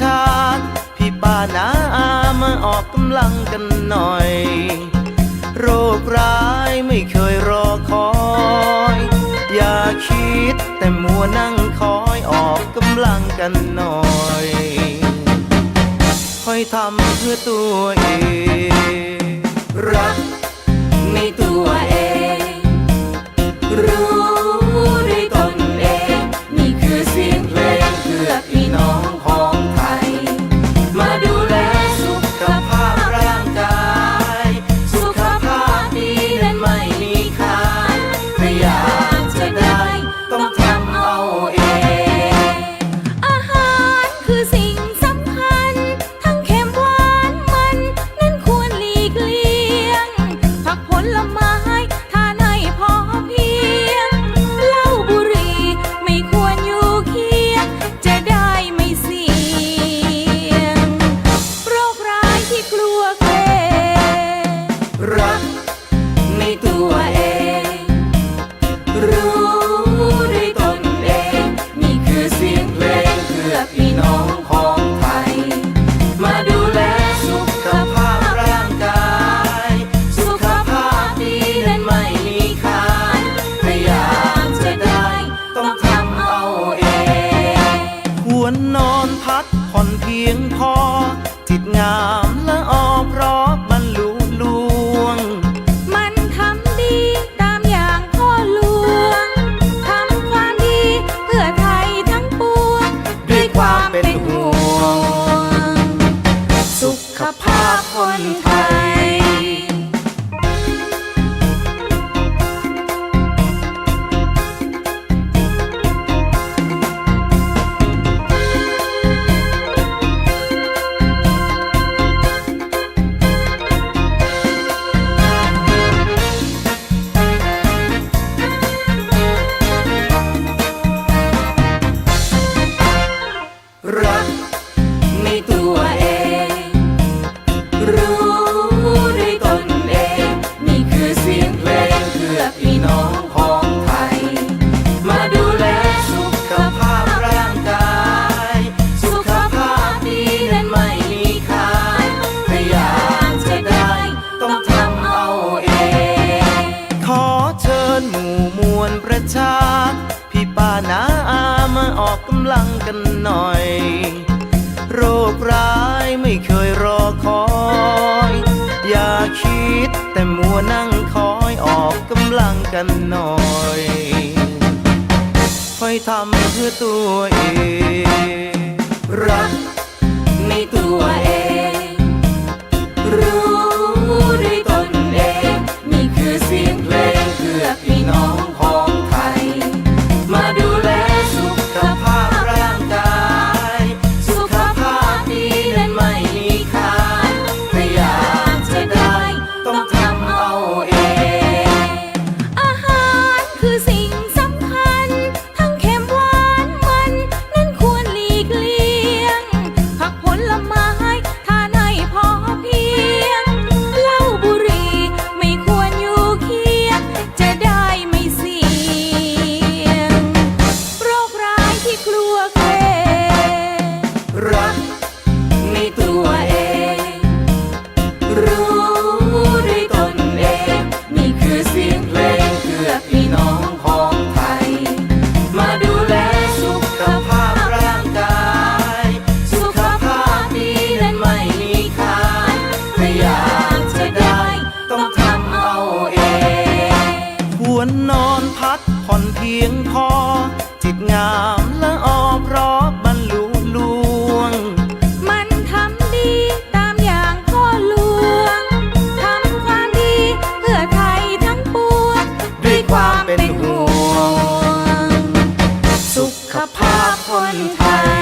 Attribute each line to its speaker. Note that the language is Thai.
Speaker 1: ชาติพี่ป้านาอามาออกกำลังกันหน่อย โรคร้ายไม่เคยรอคอย อย่าคิดแต่มัวนั่งคอยออกกำลังกันหน่อยคอยทำเพื่อตัวเอง รักในตัวเอง
Speaker 2: รู้ น้ละ
Speaker 1: ออเพ
Speaker 2: ราะมั
Speaker 1: น
Speaker 2: ลุล
Speaker 1: วง มั
Speaker 2: นทำดีตามอย่างพ่อหลวง ทำความดีเพื่อไทยทั้งปวง
Speaker 1: ด้วยความเป็นห่วง สุขภาพคนไทย ญหมู่มวลประชา พี่ป้านาอามาออกกำลังกันหน่อย โรคร้ายไม่เคยรอคอย อย่าคิดแต่มัวนั่งคอยออกกำลังกันหน่อยค่อยทำเพื่อตัวเอง รัก ภาพค
Speaker 2: นไทย